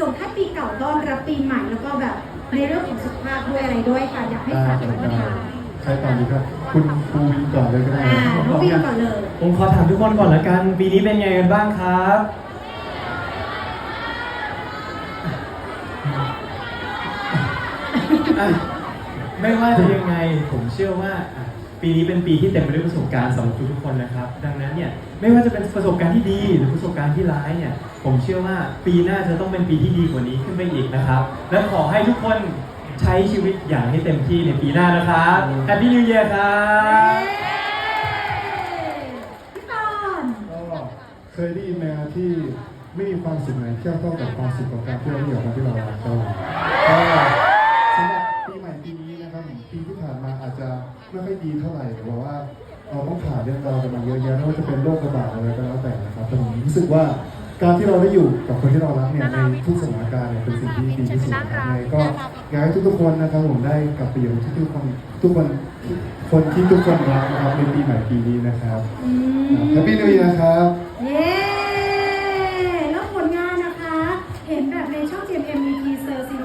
ส่งท้ายปีเก่าต้อนรับปีใหม่แล้วก็แบบในเรื่องของสุขภาพด้วยอะไรด้วยค่ะ อยากให้ได้ฝากคท่านประธานใครก่อนดีครับ คุณครูวินก่อนเลยก็ได้อ่าน้องวินก่อนเลย ผมขอถามทุกคนก่อนละกัน ปีนี้เป็นไงกันบ้างครับ อะไม่ว่าจะยังไง ผมเชื่อว่าอะ ปีนี้เป็นปีที่เต็มไปด้วยประสบการณ์สำหรับทุกๆคนนะครับ ดังนั้นเนี่ยไม่ว่าจะเป็นประสบการณ์ที่ดีหรือประสบการณ์ที่ร้ายเนี่ย ผมเชื่อว่าปีหน้าจะต้องเป็นปีที่ดีกว่านี้ขึ้นไปอีกนะครับ และขอให้ทุกคนใช้ชีวิตอย่างให้เต็มที่ในปีหน้านะครับ Happy New Year ครับ พี่ปอนก็เคยได้ยินไหมครับที่ไม่มีความสุขไหนเทียบเท่ากับความสุขของการที่เราอยู่กับคนที่เรา จะไม่ค่อยดีเท่าไหร่แต่ว่าเราต้องผ่านเรื่องราวกันมาเยอะแยะไม่ว่าจะเป็นโรคระบาดอะไรก็แล้วแต่นะครับแต่ผมรู้สึกว่าการที่เราได้อยู่กับคนที่เรารักเนี่ยในทุกสถานการณ์เนี่ยเป็นสิ่งที่ดีที่สุดนะครับยังไงก็อยากให้ทุกๆคนนะครับผมได้กลับไปอยู่ที่ทุกคนทุกคนคนที่ทุกคนรักนะครับในปีใหม่ปีนี้นะครับแฮปปี้นิว e ยร์นะครับเย้